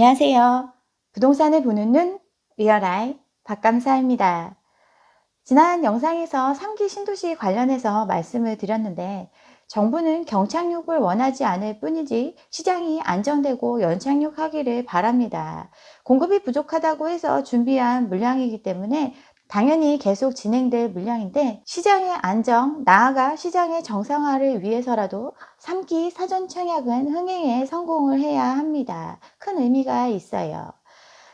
안녕하세요. 부동산을 보는 눈 리얼아이 박감사입니다. 지난 영상에서 3기 신도시 관련해서 말씀을 드렸는데 정부는 경착륙을 원하지 않을 뿐이지 시장이 안정되고 연착륙하기를 바랍니다. 공급이 부족하다고 해서 준비한 물량이기 때문에 당연히 계속 진행될 물량인데 시장의 안정, 나아가 시장의 정상화를 위해서라도 3기 사전 청약은 흥행에 성공을 해야 합니다. 큰 의미가 있어요.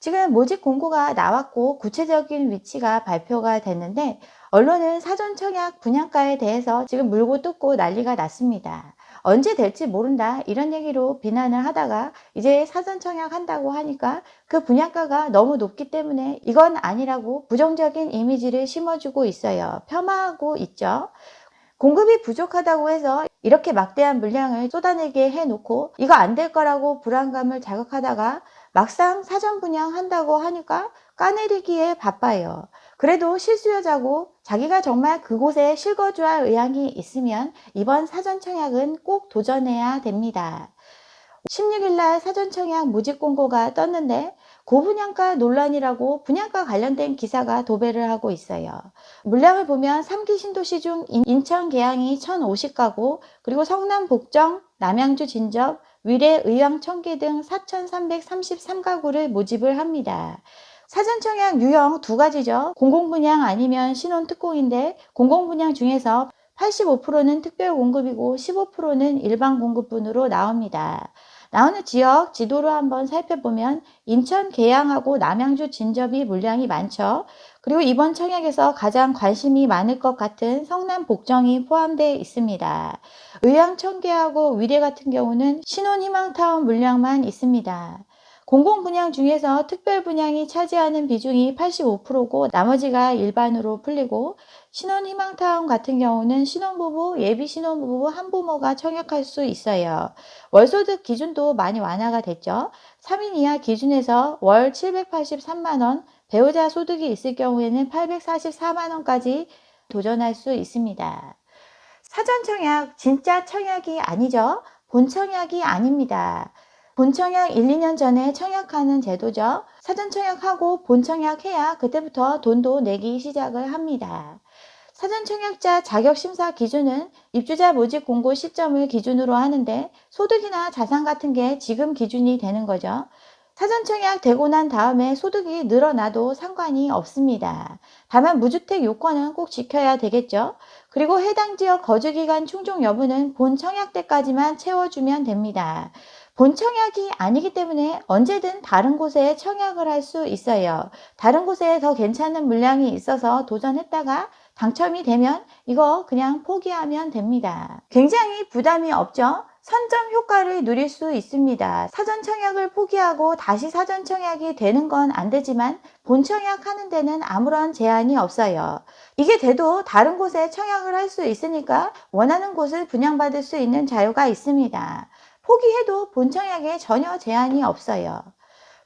지금 모집 공고가 나왔고 구체적인 위치가 발표가 됐는데 언론은 사전 청약 분양가에 대해서 지금 물고 뜯고 난리가 났습니다. 언제 될지 모른다 이런 얘기로 비난을 하다가 이제 사전 청약한다고 하니까 그 분양가가 너무 높기 때문에 이건 아니라고 부정적인 이미지를 심어주고 있어요. 폄하하고 있죠. 공급이 부족하다고 해서 이렇게 막대한 물량을 쏟아내게 해놓고 이거 안 될 거라고 불안감을 자극하다가 막상 사전 분양한다고 하니까 까내리기에 바빠요. 그래도 실수요자고 자기가 정말 그곳에 실거주할 의향이 있으면 이번 사전 청약은 꼭 도전해야 됩니다. 16일 날 사전 청약 모집 공고가 떴는데 고분양가 논란이라고 분양가 관련된 기사가 도배를 하고 있어요. 물량을 보면 3기 신도시 중 인천 계양이 1050가구, 그리고 성남 복정, 남양주 진접, 위례 의왕 청계 등 4333가구를 모집을 합니다. 사전청약 유형 두 가지죠. 공공분양 아니면 신혼특공인데 공공분양 중에서 85%는 특별 공급이고 15%는 일반 공급분으로 나옵니다. 나오는 지역 지도로 한번 살펴보면 인천 계양하고 남양주 진접이 물량이 많죠. 그리고 이번 청약에서 가장 관심이 많을 것 같은 성남 복정이 포함되어 있습니다. 의왕 청계하고 위례 같은 경우는 신혼희망타운 물량만 있습니다. 공공 분양 중에서 특별 분양이 차지하는 비중이 85%고 나머지가 일반으로 풀리고 신혼 희망타운 같은 경우는 신혼부부, 예비 신혼부부, 한부모가 청약할 수 있어요. 월소득 기준도 많이 완화가 됐죠. 3인 이하 기준에서 월 783만원, 배우자 소득이 있을 경우에는 844만원까지 도전할 수 있습니다. 사전 청약, 진짜 청약이 아니죠. 본 청약이 아닙니다. 본청약 1, 2년 전에 청약하는 제도죠. 사전 청약하고 본 청약해야 그때부터 돈도 내기 시작을 합니다. 사전 청약자 자격 심사 기준은 입주자 모집 공고 시점을 기준으로 하는데 소득이나 자산 같은 게 지금 기준이 되는 거죠. 사전 청약 되고 난 다음에 소득이 늘어나도 상관이 없습니다. 다만 무주택 요건은 꼭 지켜야 되겠죠. 그리고 해당 지역 거주기간 충족 여부는 본 청약 때까지만 채워주면 됩니다. 본 청약이 아니기 때문에 언제든 다른 곳에 청약을 할 수 있어요. 다른 곳에 더 괜찮은 물량이 있어서 도전했다가 당첨이 되면 이거 그냥 포기하면 됩니다. 굉장히 부담이 없죠? 선점 효과를 누릴 수 있습니다. 사전 청약을 포기하고 다시 사전 청약이 되는 건 안 되지만 본 청약 하는 데는 아무런 제한이 없어요. 이게 돼도 다른 곳에 청약을 할 수 있으니까 원하는 곳을 분양받을 수 있는 자유가 있습니다. 포기해도 본청약에 전혀 제한이 없어요.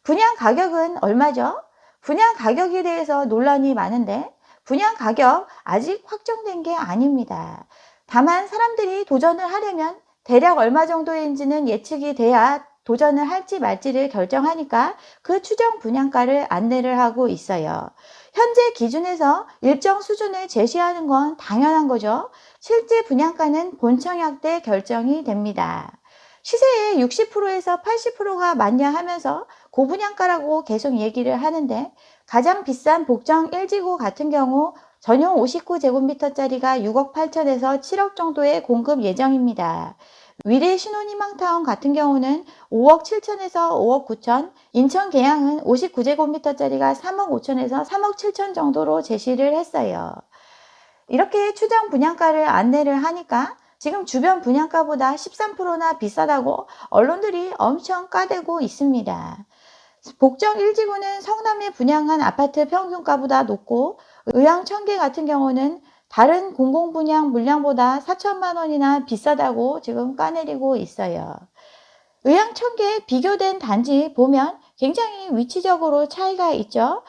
분양 가격은 얼마죠? 분양 가격에 대해서 논란이 많은데 분양 가격 아직 확정된 게 아닙니다. 다만 사람들이 도전을 하려면 대략 얼마 정도인지는 예측이 돼야 도전을 할지 말지를 결정하니까 그 추정 분양가를 안내를 하고 있어요. 현재 기준에서 일정 수준을 제시하는 건 당연한 거죠. 실제 분양가는 본청약 때 결정이 됩니다. 시세의 60%에서 80%가 맞냐 하면서 고분양가라고 계속 얘기를 하는데 가장 비싼 복정 1지구 같은 경우 전용 59제곱미터짜리가 6억 8천에서 7억 정도의 공급 예정입니다. 위례 신혼희망타운 같은 경우는 5억 7천에서 5억 9천, 인천 계양은 59제곱미터짜리가 3억 5천에서 3억 7천 정도로 제시를 했어요. 이렇게 추정 분양가를 안내를 하니까 지금 주변 분양가보다 13%나 비싸다고 언론들이 엄청 까대고 있습니다. 복정 1지구는 성남에 분양한 아파트 평균가보다 높고 의왕 청계 같은 경우는 다른 공공분양 물량보다 4천만 원이나 비싸다고 지금 까내리고 있어요. 의왕 청계 비교된 단지 보면 굉장히 위치적으로 차이가 있죠.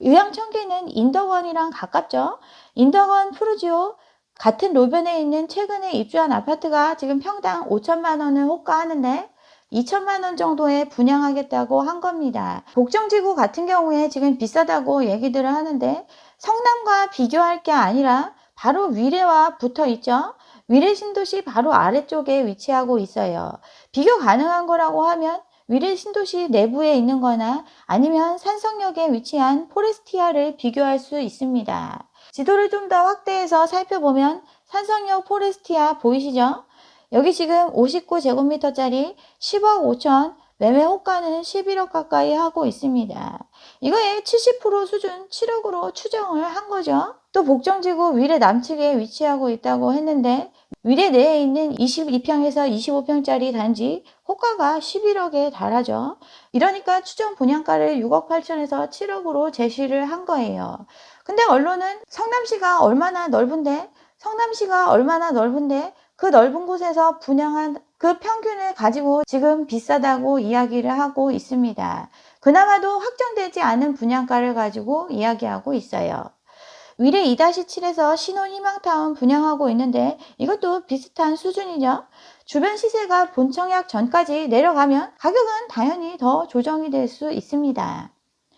의왕 청계는 인덕원이랑 가깝죠. 인덕원 푸르지오 같은 로변에 있는 최근에 입주한 아파트가 지금 평당 5천만 원을 호가하는데 2천만 원 정도에 분양하겠다고 한 겁니다. 복정지구 같은 경우에 지금 비싸다고 얘기들을 하는데 성남과 비교할 게 아니라 바로 위례와 붙어 있죠. 위례 신도시 바로 아래쪽에 위치하고 있어요. 비교 가능한 거라고 하면 위례 신도시 내부에 있는 거나 아니면 산성역에 위치한 포레스티아를 비교할 수 있습니다. 지도를 좀 더 확대해서 살펴보면 산성역 포레스티아 보이시죠? 여기 지금 59제곱미터짜리 10억 5천, 매매 호가는 11억 가까이 하고 있습니다. 이거의 70% 수준 7억으로 추정을 한 거죠. 또 복정지구 위례 남측에 위치하고 있다고 했는데 위례 내에 있는 22평에서 25평짜리 단지 호가가 11억에 달하죠. 이러니까 추정 분양가를 6억 8천에서 7억으로 제시를 한 거예요. 근데 언론은 성남시가 얼마나 넓은데 성남시가 얼마나 넓은데 그 넓은 곳에서 분양한 그 평균을 가지고 지금 비싸다고 이야기를 하고 있습니다. 그나마도 확정되지 않은 분양가를 가지고 이야기하고 있어요. 위례 2-7에서 신혼희망타운 분양하고 있는데 이것도 비슷한 수준이죠. 주변 시세가 본청약 전까지 내려가면 가격은 당연히 더 조정이 될 수 있습니다.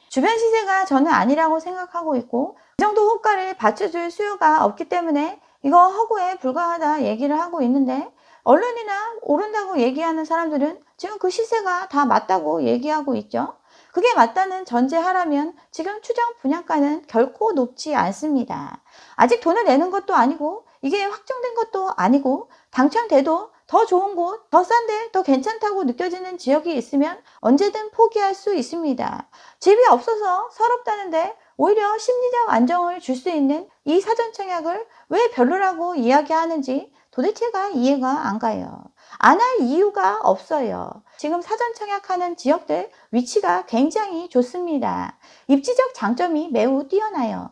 주변 시세가 저는 아니라고 생각하고 있고 이 정도 호가를 받쳐줄 수요가 없기 때문에 이거 허구에 불과하다 얘기를 하고 있는데 언론이나 오른다고 얘기하는 사람들은 지금 그 시세가 다 맞다고 얘기하고 있죠. 그게 맞다는 전제하라면 지금 추정 분양가는 결코 높지 않습니다. 아직 돈을 내는 것도 아니고 이게 확정된 것도 아니고 당첨돼도 더 좋은 곳, 더 싼데 더 괜찮다고 느껴지는 지역이 있으면 언제든 포기할 수 있습니다. 집이 없어서 서럽다는데 오히려 심리적 안정을 줄 수 있는 이 사전 청약을 왜 별로라고 이야기하는지 도대체가 이해가 안 가요. 안 할 이유가 없어요. 지금 사전 청약하는 지역들 위치가 굉장히 좋습니다. 입지적 장점이 매우 뛰어나요.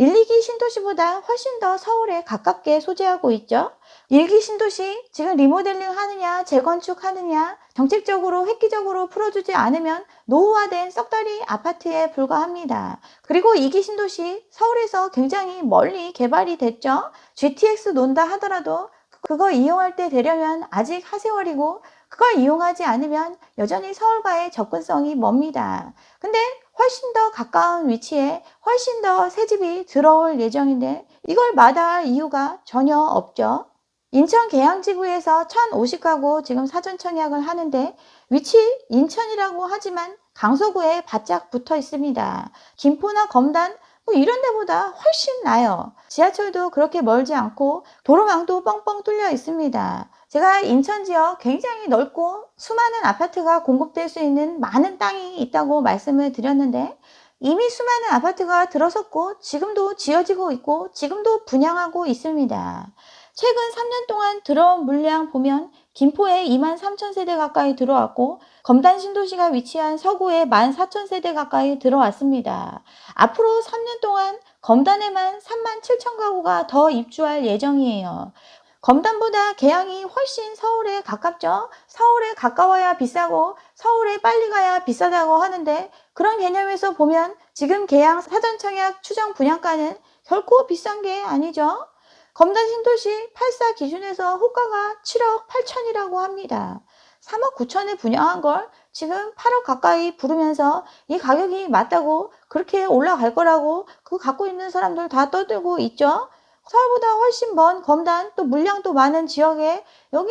1, 2기 신도시보다 훨씬 더 서울에 가깝게 소재하고 있죠. 1기 신도시 지금 리모델링 하느냐 재건축 하느냐 정책적으로 획기적으로 풀어주지 않으면 노후화된 썩다리 아파트에 불과합니다. 그리고 2기 신도시 서울에서 굉장히 멀리 개발이 됐죠. GTX 논다 하더라도 그거 이용할 때 되려면 아직 하세월이고 그걸 이용하지 않으면 여전히 서울과의 접근성이 멉니다. 근데 훨씬 더 가까운 위치에 훨씬 더 새 집이 들어올 예정인데 이걸 마다할 이유가 전혀 없죠. 인천 계양지구에서 1050가구 지금 사전 청약을 하는데 위치 인천이라고 하지만 강서구에 바짝 붙어 있습니다. 김포나 검단 뭐 이런 데보다 훨씬 나요. 지하철도 그렇게 멀지 않고 도로망도 뻥뻥 뚫려 있습니다. 제가 인천 지역 굉장히 넓고 수많은 아파트가 공급될 수 있는 많은 땅이 있다고 말씀을 드렸는데 이미 수많은 아파트가 들어섰고 지금도 지어지고 있고 지금도 분양하고 있습니다. 최근 3년 동안 들어온 물량 보면 김포에 2만 3천 세대 가까이 들어왔고 검단 신도시가 위치한 서구에 1만 4천 세대 가까이 들어왔습니다. 앞으로 3년 동안 검단에만 3만 7천 가구가 더 입주할 예정이에요. 검단보다 계양이 훨씬 서울에 가깝죠. 서울에 가까워야 비싸고 서울에 빨리 가야 비싸다고 하는데 그런 개념에서 보면 지금 계양 사전청약 추정 분양가는 결코 비싼 게 아니죠. 검단 신도시 84 기준에서 호가가 7억 8천이라고 합니다. 3억 9천에 분양한 걸 지금 8억 가까이 부르면서 이 가격이 맞다고 그렇게 올라갈 거라고 그 갖고 있는 사람들 다 떠들고 있죠. 서울보다 훨씬 먼 검단 또 물량도 많은 지역에 여기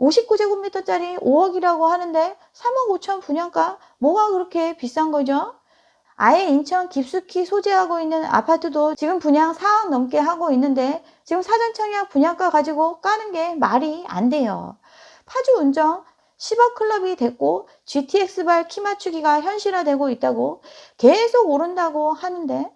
59제곱미터짜리 5억이라고 하는데 3억 5천 분양가 뭐가 그렇게 비싼 거죠? 아예 인천 깊숙이 소재하고 있는 아파트도 지금 분양 4억 넘게 하고 있는데 지금 사전 청약 분양가 가지고 까는 게 말이 안 돼요. 파주 운정 10억 클럽이 됐고 GTX발 키 맞추기가 현실화되고 있다고 계속 오른다고 하는데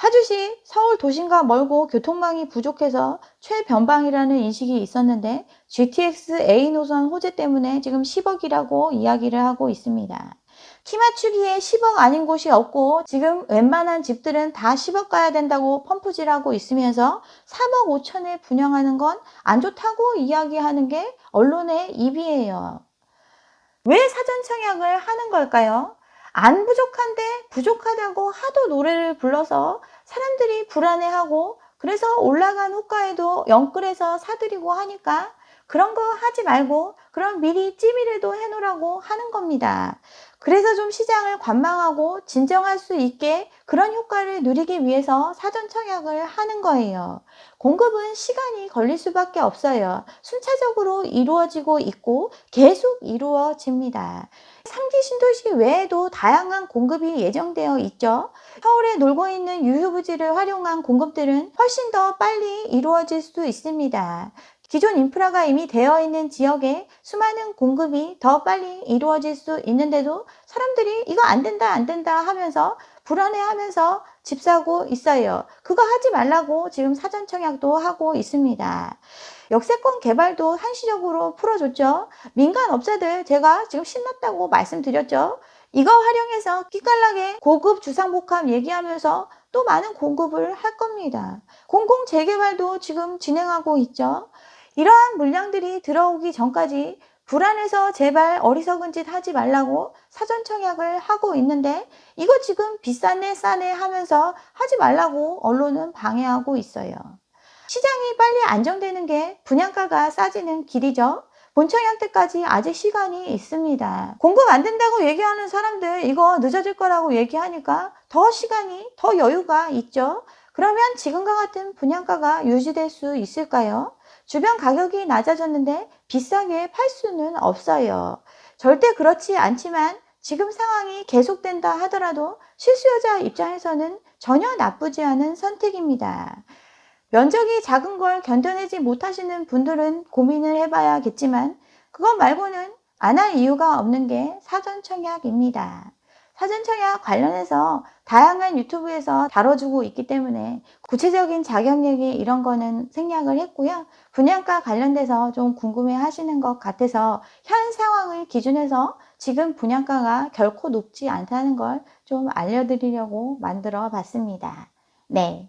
파주시 서울 도심과 멀고 교통망이 부족해서 최변방이라는 인식이 있었는데 GTX A 노선 호재 때문에 지금 10억이라고 이야기를 하고 있습니다. 키 맞추기에 10억 아닌 곳이 없고 지금 웬만한 집들은 다 10억 가야 된다고 펌프질하고 있으면서 3억 5천에 분양하는 건 안 좋다고 이야기하는 게 언론의 입이에요. 왜 사전 청약을 하는 걸까요? 안 부족한데 부족하다고 하도 노래를 불러서 사람들이 불안해하고 그래서 올라간 호가에도 영끌해서 사들이고 하니까 그런 거 하지 말고 그럼 미리 찜이라도 해놓으라고 하는 겁니다. 그래서 좀 시장을 관망하고 진정할 수 있게 그런 효과를 누리기 위해서 사전 청약을 하는 거예요. 공급은 시간이 걸릴 수밖에 없어요. 순차적으로 이루어지고 있고 계속 이루어집니다. 3기 신도시 외에도 다양한 공급이 예정되어 있죠. 서울에 놀고 있는 유휴부지를 활용한 공급들은 훨씬 더 빨리 이루어질 수 있습니다. 기존 인프라가 이미 되어 있는 지역에 수많은 공급이 더 빨리 이루어질 수 있는데도 사람들이 이거 안 된다, 안 된다 하면서 불안해 하면서 집 사고 있어요. 그거 하지 말라고 지금 사전 청약도 하고 있습니다. 역세권 개발도 한시적으로 풀어줬죠. 민간 업자들 제가 지금 신났다고 말씀드렸죠. 이거 활용해서 끼깔나게 고급 주상복합 얘기하면서 또 많은 공급을 할 겁니다. 공공 재개발도 지금 진행하고 있죠. 이러한 물량들이 들어오기 전까지 불안해서 제발 어리석은 짓 하지 말라고 사전 청약을 하고 있는데 이거 지금 비싸네 싸네 하면서 하지 말라고 언론은 방해하고 있어요. 시장이 빨리 안정되는 게 분양가가 싸지는 길이죠. 본청약 때까지 아직 시간이 있습니다. 공급 안 된다고 얘기하는 사람들 이거 늦어질 거라고 얘기하니까 더 시간이 더 여유가 있죠. 그러면 지금과 같은 분양가가 유지될 수 있을까요? 주변 가격이 낮아졌는데 비싸게 팔 수는 없어요. 절대 그렇지 않지만 지금 상황이 계속된다 하더라도 실수요자 입장에서는 전혀 나쁘지 않은 선택입니다. 면적이 작은 걸 견뎌내지 못하시는 분들은 고민을 해봐야겠지만 그것 말고는 안 할 이유가 없는 게 사전 청약입니다. 사전 청약 관련해서 다양한 유튜브에서 다뤄주고 있기 때문에 구체적인 자격 얘기 이런 거는 생략을 했고요. 분양가 관련돼서 좀 궁금해 하시는 것 같아서 현 상황을 기준해서 지금 분양가가 결코 높지 않다는 걸 좀 알려드리려고 만들어 봤습니다. 네.